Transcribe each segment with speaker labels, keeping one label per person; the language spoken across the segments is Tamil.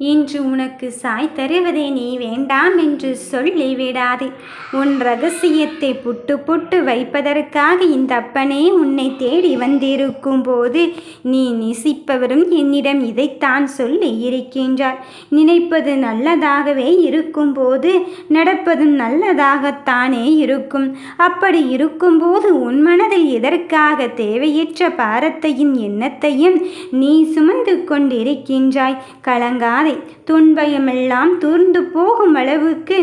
Speaker 1: இன்று உனக்கு சாய் தருவதை நீ வேண்டாம் என்று சொல்லிவிடாதே உன் ரகசியத்தை புட்டு புட்டு வைப்பதற்காக இந்த அப்பனே உன்னை தேடி வந்திருக்கும் போது நீ நேசிப்பவரும் என்னிடம் இதைத்தான் சொல்லி இருக்கின்றார் நினைப்பது நல்லதாகவே இருக்கும்போது நடப்பதும் நல்லதாகத்தானே இருக்கும். அப்படி இருக்கும்போது உன் மனதில் எதற்காக தேவையற்ற பாரத்தையும் எண்ணத்தையும் நீ சுமந்து கொண்டிருக்கின்றாய்? கலங்காதே துன்பயமெல்லாம் தூர்ந்து போகும் அளவுக்கு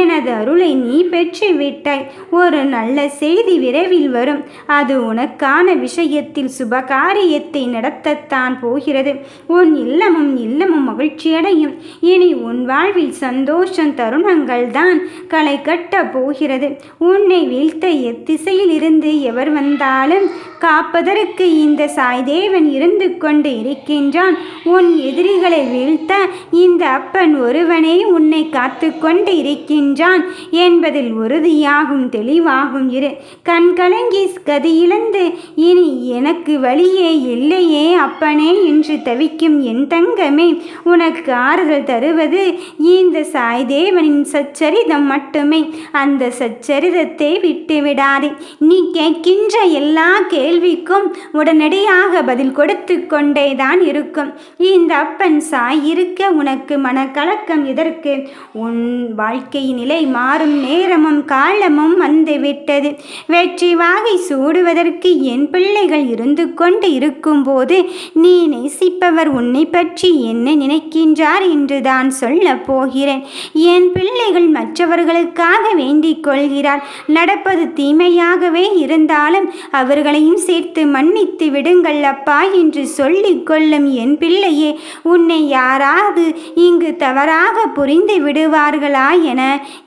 Speaker 1: எனது அருளை நீ பெற்று விட்டாய். ஒரு நல்ல செய்தி விரைவில் வரும். அது உனக்கான விஷயத்தில் சுபகாரியத்தை நடத்தத்தான் போகிறது. உன் இல்லமும் இல்லமும் மகிழ்ச்சியடையும் இனி உன் வாழ்வில் சந்தோஷம் தருணங்கள் தான் களை கட்ட போகிறது. உன்னை வீழ்த்த எத்திசையில் இருந்து எவர் வந்தாலும் காப்பதற்கு இந்த சாய்தேவன் இருந்து கொண்டு இருக்கின்றான். உன் எதிரிகளை வீழ்த்த இந்த அப்பன் ஒருவனே உன்னை காத்து கொண்டு இருக்கின்றான் என்பதில் உறுதியாகும் தெளிவாகும் இரு. கண் கலங்கி கதி இழந்து இனி எனக்கு வழியே இல்லையே அப்பனே என்று தவிக்கும் என் தங்கமே உனக்கு ஆறுதல் தருவது இந்த சாய்தேவனின் சச்சரிதம் மட்டுமே. அந்த சச்சரிதத்தை விட்டுவிடாதே. நீ கேட்கின்ற எல்லா கேள்விக்கும் உடனடியாக பதில் கொடுத்து கொண்டேதான் இருக்கும். இந்த அப்பன் சாய் இருக்க உனக்கு மனக்கலக்கம் எதற்கு? உன் வாழ்க்கை நிலை மாறும் நேரமும் காலமும் வந்துவிட்டது. வெற்றி வாகை சூடுவதற்கு என் பிள்ளைகள் இருந்து கொண்டு இருக்கும்போது நீ நேசிப்பவர் உன்னை பற்றி என்ன நினைக்கின்றார் என்று தான் சொல்ல போகிறேன். என் பிள்ளைகள் மற்றவர்களுக்காக வேண்டிக் கொள்கிறார். நடப்பது தீமையாகவே இருந்தாலும் அவர்களையும் சேர்த்து மன்னித்து விடுங்கள் அப்பா என்று சொல்லிக் கொள்ளும் என் பிள்ளையே உன்னை யாரா யாராவது இங்கு தவறாக புரிந்து விடுவார்களா என?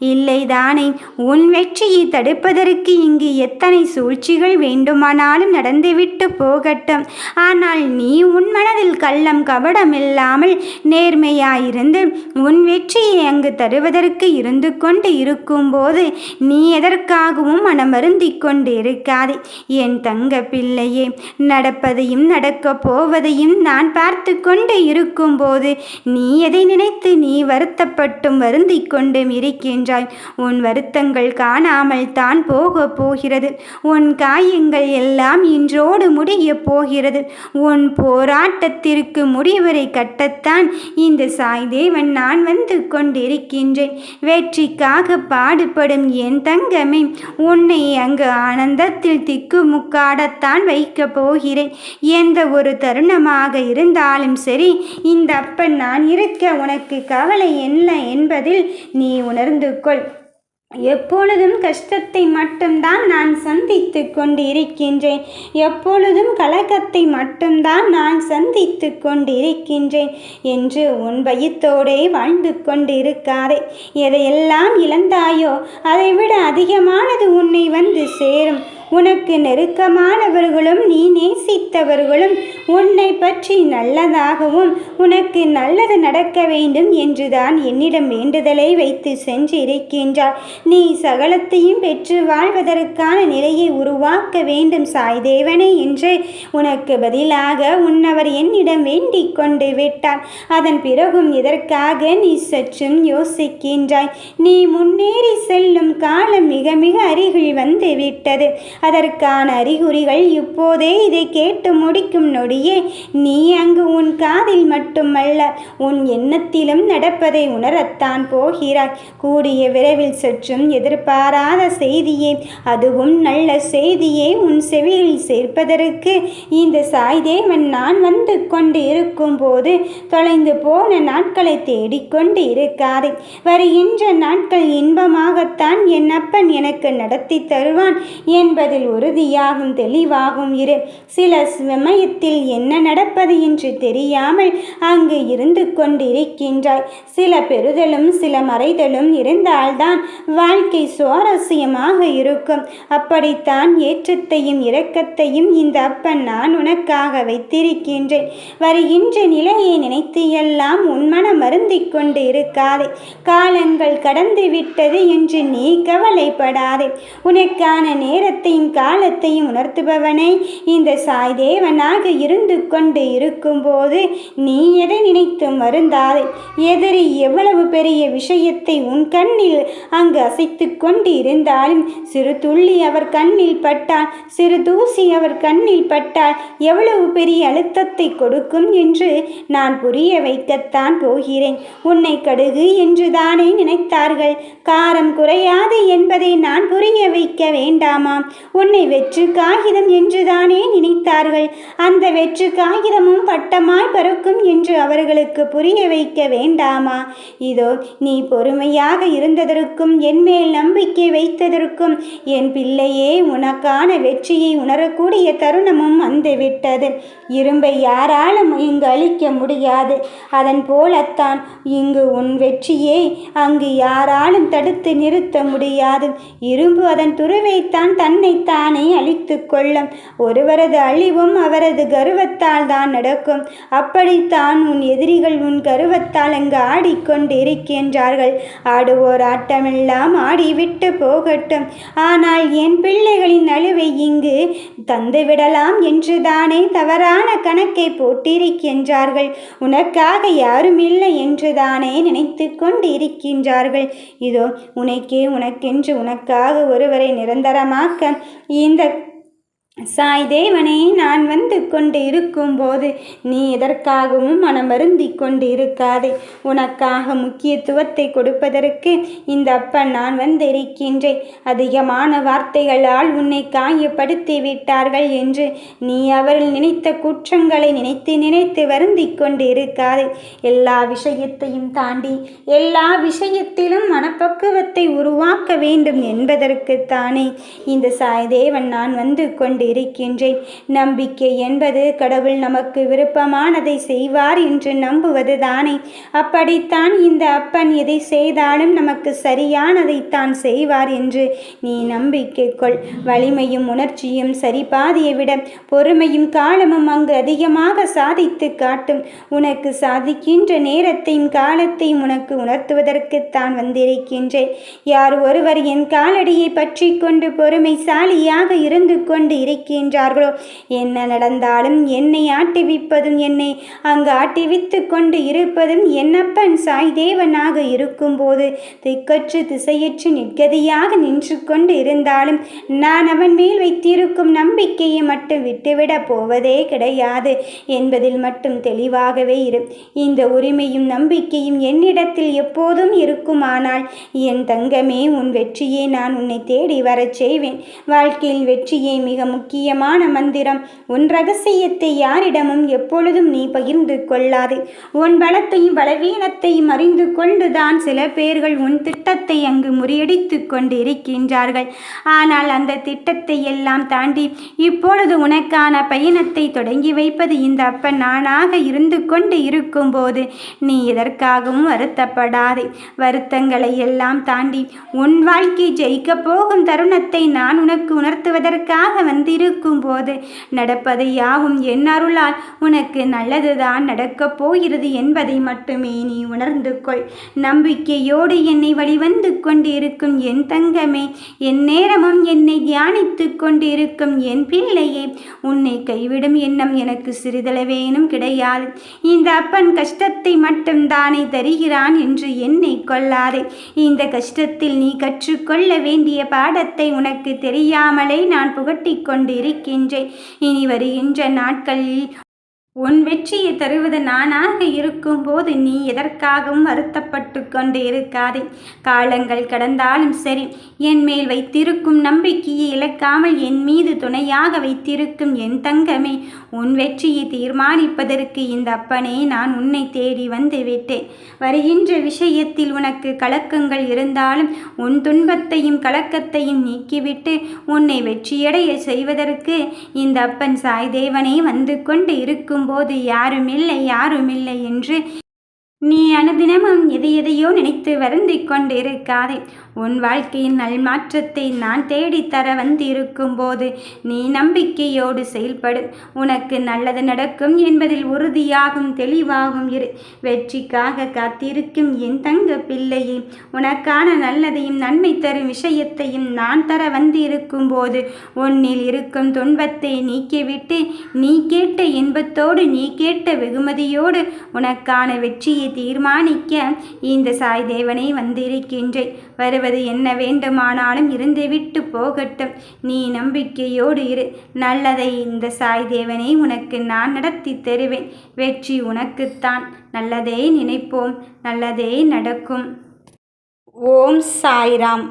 Speaker 1: இல்லைதானே உன் வெற்றியை தடுப்பதற்கு இங்கு எத்தனை சூழ்ச்சிகள் வேண்டுமானாலும் நடந்துவிட்டு போகட்டும். ஆனால் நீ உன் மனதில் கள்ளம் கபடம் இல்லாமல் நேர்மையாயிருந்து உன் வெற்றியை அங்கு தருவதற்கு இருந்து கொண்டு இருக்கும்போது நீ எதற்காகவும் மனமருந்தி கொண்டு இருக்காதே என் தங்க பிள்ளையே நடப்பதையும் நடக்கப் போவதையும் நான் பார்த்து கொண்டு இருக்கும்போது நீ எதை நினைத்து நீ வருத்தப்பட்டும் வருந்திக் கொண்டும் இருக்கின்றாய். உன் வருத்தங்கள் காணாமல் தான் போக போகிறது. உன் காயங்கள் எல்லாம் இன்றோடு முடிய போகிறது. உன் போராட்டத்திற்கு முடிவரை கட்டத்தான் இந்த சாய்தேவன் நான் வந்து கொண்டிருக்கின்றேன். வெற்றிக்காக பாடுபடும் என் தங்கமே உன்னை அங்கு ஆனந்தத்தில் திக்குமுக்காடத்தான் வைக்கப் போகிறேன். எந்த ஒரு தருணமாக இருந்தாலும் சரி இந்த அப்பன் நான் நான் இருக்க உனக்கு கவலை என்ன என்பதில் நீ உணர்ந்து கொள். எப்பொழுதும் கஷ்டத்தை மட்டும்தான் நான் சந்தித்து கொண்டு இருக்கின்றேன் எப்பொழுதும் கலக்கத்தை மட்டும்தான் நான் சந்தித்து கொண்டு இருக்கின்றேன் என்று உன் பயத்தோடே வாழ்ந்து கொண்டு இருக்காதே எதையெல்லாம் இழந்தாயோ அதைவிட அதிகமானது உன்னை வந்து சேரும். உனக்கு நெருக்கமானவர்களும் நீ நேசித்தவர்களும் உன்னை பற்றி நல்லதாகவும் உனக்கு நல்லது நடக்க வேண்டும் என்றுதான் என்னிடம் வேண்டுதலை வைத்து சென்று இருக்கின்றாய் நீ சகலத்தையும் பெற்று வாழ்வதற்கான நிலையை உருவாக்க வேண்டும் சாய்தேவனே என்று உனக்கு பதிலாக உன்னவர் என்னிடம் வேண்டிக் கொண்டு விட்டார். அதன் பிறகும் இதற்காக நீ சற்றும் யோசிக்கின்றாய். நீ முன்னேறி செல்லும் காலம் மிக மிக அருகில் வந்து விட்டது அதற்கான அறிகுறிகள் இப்போதே இதை கேட்டு முடிக்கும் நொடி நொடியே நீ அங்கு உன் காதில் மட்டுமல்ல உன் எண்ணத்திலும் நடப்பதை உணரத்தான் போகிறாய். கூடிய விரைவில் சற்றும் எதிர்பாராத செய்தியே அதுவும் நல்ல செய்தியே உன் செவியில் சேர்ப்பதற்கு. இந்த சாய்தேவன் நான் வந்து கொண்டு இருக்கும்போது தொலைந்து போன நாட்களை தேடிக்கொண்டு இருக்காதே வருகின்ற நாட்கள் இன்பமாகத்தான் என் அப்பன் எனக்கு நடத்தி தருவான் என்பதில் உறுதியாகும் தெளிவாகும் இரு. சில சமயத்தில் என்ன நடப்பது என்று தெரியாமல் அங்கு இருந்து கொண்டிருக்கின்றாய். சில பெறுதலும் சில மறைதலும் இருந்தால்தான் வாழ்க்கை சுவாரஸ்யமாக இருக்கும். அப்படித்தான் ஏற்றத்தையும் இரக்கத்தையும் இந்த அப்பன் நான் உனக்காக வைத்திருக்கின்றேன். வருகின்ற நிலையை நினைத்து எல்லாம் உன் மனம் வருந்திக் கொண்டு இருக்காதே காலங்கள் கடந்து விட்டது என்று நீ கவலைப்படாதே. உனக்கான நேரத்தையும் காலத்தையும் உணர்த்துபவனை இந்த சாய் தேவனாக இருந்து கொண்டு இருக்கும்போது நீ எதை நினைத்து வருந்தாதே எதிரி எவ்வளவு பெரிய விஷயத்தை உன் கண்ணில் அங்கு அசைத்து கொண்டு இருந்தாலும் சிறு துள்ளி அவர் கண்ணில் பட்டால் சிறு தூசி அவர் கண்ணில் பட்டால் எவ்வளவு பெரிய அழுத்தத்தை கொடுக்கும் என்று நான் புரிய வைக்கத்தான் போகிறேன். உன்னை கடுகு என்று தானே நினைத்தார்கள். காரம் குறையாது என்பதை நான் புரிய வைக்க வேண்டாமாம். உன்னை வெற்று காகிதம் என்று தானே நினைத்தார்கள். அந்த வெற்று காகிதமும் பட்டமாய் பறக்கும் என்று அவர்களுக்கு புரிய வைக்க வேண்டாமா? இதோ நீ பொறுமையாக இருந்ததற்கும் என் மேல் நம்பிக்கை வைத்ததற்கும் என் பிள்ளையே உனக்கான வெற்றியை உணரக்கூடிய தருணமும் வந்துவிட்டது. இரும்பை யாராலும் இங்கு அழிக்க முடியாது. அதன் போலத்தான் இங்கு உன் வெற்றியை அங்கு யாராலும் தடுத்து நிறுத்த முடியாது. இரும்பு அதன் துருவைத்தான் தன்னைத்தானே அழித்து கொள்ளும். ஒருவரது அழிவும் அவரது கரு கருவத்தால் தான் நடக்கும். அப்படித்தான் உன் எதிரிகள் உன் கருவத்தால் அங்கு ஆடிக்கொண்டு இருக்கின்றார்கள் ஆடுவோர் ஆட்டமெல்லாம் ஆடிவிட்டு போகட்டும். ஆனால் என் பிள்ளைகளின் நழுவை இங்கு தந்துவிடலாம் என்று தானே தவறான கணக்கை போட்டிருக்கின்றார்கள். உனக்காக யாரும் இல்லை என்றுதானே நினைத்து கொண்டிருக்கின்றார்கள். இதோ உனக்கே உனக்கென்று உனக்காக ஒருவரை நிரந்தரமாக்க இந்த சாய் தேவனே நான் வந்து கொண்டு இருக்கும்போது நீ எதற்காகவும் மனம் வருந்தி கொண்டு இருக்காதே உனக்காக முக்கியத்துவத்தை கொடுப்பதற்கு இந்த அப்பன் நான் வந்திருக்கின்றேன். அதிகமான வார்த்தைகளால் உன்னை காயப்படுத்தி விட்டார்கள் என்று நீ அவர்கள் நினைத்த குற்றங்களை நினைத்து நினைத்து வருந்தி கொண்டு இருக்காதே எல்லா விஷயத்தையும் தாண்டி எல்லா விஷயத்திலும் மனப்பக்குவத்தை உருவாக்க வேண்டும் என்பதற்குத்தானே இந்த சாய் தேவன் நான் வந்து கொண்டு இருக்கின்றேன் நம்பிக்கை என்பது கடவுள் நமக்கு விருப்பமானதை செய்வார் என்று நம்புவது தானே அப்படித்தான் இந்த அப்பன் எதை செய்தாலும் நமக்கு சரியானதைத்தான் செய்வார் என்று நீ நம்பிக்கை கொள். வலிமையும் உணர்ச்சியும் சரி பாதியை விட பொறுமையும் காலமும் அங்கு அதிகமாக சாதித்து காட்டும். உனக்கு சாதிக்கின்ற நேரத்தையும் காலத்தையும் உனக்கு உணர்த்துவதற்குத்தான் வந்திருக்கின்றேன். யார் ஒருவர் என் காலடியை பற்றி கொண்டு பொறுமைசாலியாக இருந்து கொண்டு இருக்கின்றார்களோ என்ன நடந்தாலும் என்னை ஆட்டிவிப்பதும் என்னை அங்கு ஆட்டிவித்து கொண்டு இருப்பதும் என்னப்பன் சாய் தேவனாக இருக்கும்போது திக்கற்று திசையற்று நிற்கதியாக நின்று கொண்டு இருந்தாலும் நான் அவன் மேல் வைத்திருக்கும் நம்பிக்கையை மட்டும் விட்டுவிடப் போவதே கிடையாது என்பதில் மட்டும் தெளிவாகவே இரு. இந்த உரிமையும் நம்பிக்கையும் என்னிடத்தில் எப்போதும் இருக்குமானால் என் தங்கமே உன் வெற்றியை நான் உன்னை தேடி வரச் செய்வேன். வாழ்க்கையில் வெற்றியை மிக முக்கிய முக்கியமான மந்திரம். உன் ரகசியத்தை யாரிடமும் எப்பொழுதும் நீ பகிர்ந்து கொள்ளாதே. உன் பலத்தையும் பலவீனத்தையும் அறிந்து கொண்டுதான் சில பேர்கள் உன் திட்டத்தை அங்கு முறியடித்து கொண்டு இருக்கின்றார்கள் ஆனால் அந்த திட்டத்தை எல்லாம் தாண்டி இப்பொழுது உனக்கான பயணத்தை தொடங்கி வைப்பது இந்த அப்பன் நானாக இருந்து கொண்டு இருக்கும்போது நீ எதற்காகவும் வருத்தப்படாதே. வருத்தங்களை எல்லாம் தாண்டி உன் வாழ்க்கை ஜெயிக்கப் போகும் தருணத்தை நான் உனக்கு உணர்த்துவதற்காக வந்து போது நடப்பது யாவும் என் அருளால். உனக்கு நல்லதுதான் நடக்கப் போகிறது என்பதை மட்டுமே நீ உணர்ந்து கொள். நம்பிக்கையோடு என்னை வழிவந்து கொண்டிருக்கும் என் தங்கமே என் நேரமும் என்னை தியானித்து கொண்டிருக்கும் என் பிள்ளையே உன்னை கைவிடும் எண்ணம் எனக்கு சிறிதளவேனும் கிடையாது. இந்த அப்பன் கஷ்டத்தை மட்டும் தானே தருகிறான் என்று என்னை கொள்ளாதே. இந்த கஷ்டத்தில் நீ கற்றுக்கொள்ள வேண்டிய பாடத்தை உனக்கு தெரியாமலே நான் புகட்டிக் கொண்டிருக்கின்றேன். இனி வருகின்ற நாட்களில் உன் வெற்றியை தருவது நானாக இருக்கும்போது நீ எதற்காகவும் வருத்தப்பட்டு கொண்டு இருக்காதே. காலங்கள் கடந்தாலும் சரி என் மேல் வைத்திருக்கும் நம்பிக்கையை இழக்காமல் என் மீது துணையாக வைத்திருக்கும் என் தங்கமே உன் வெற்றியை தீர்மானிப்பதற்கு இந்த அப்பனே நான் உன்னை தேடி வந்து விட்டேன். வருகின்ற விஷயத்தில் உனக்கு கலக்கங்கள் இருந்தாலும் உன் துன்பத்தையும் கலக்கத்தையும் நீக்கிவிட்டு உன்னை வெற்றியடைய செய்வதற்கு இந்த அப்பன் சாய் தேவனே வந்து கொண்டு இருக்கும் போது யாருமில்லை யாருமில்லை என்று நீ அனுதினமும் எதை எதையோ நினைத்து வருந்திக் கொண்டிருக்காதே. உன் வாழ்க்கையின் நல்மாற்றத்தை நான் தேடித்தர வந்திருக்கும் போது நீ நம்பிக்கையோடு செயல்படு. உனக்கு நல்லது நடக்கும் என்பதில் உறுதியாகும் தெளிவாகும் இரு. வெற்றிக்காக காத்திருக்கும் என் தங்க பிள்ளையே உனக்கான நல்லதையும் நன்மை தரும் விஷயத்தையும் நான் தர வந்திருக்கும் போது உன்னில் இருக்கும் துன்பத்தை நீக்கிவிட்டு நீ கேட்ட இன்பத்தோடு நீ கேட்ட வெகுமதியோடு உனக்கான வெற்றியை தீர்மானிக்க இந்த சாய் தேவனை வந்திருக்கின்றேன் வருவது என்ன வேண்டுமானாலும் இருந்துவிட்டு போகட்டும். நீ நம்பிக்கையோடு இரு. நல்லதை இந்த சாய் தேவனை உனக்கு நான் நடத்தி தருவேன். வெற்றி உனக்குத்தான். நல்லதே நினைப்போம். நல்லதே நடக்கும். ஓம் சாய்ராம்.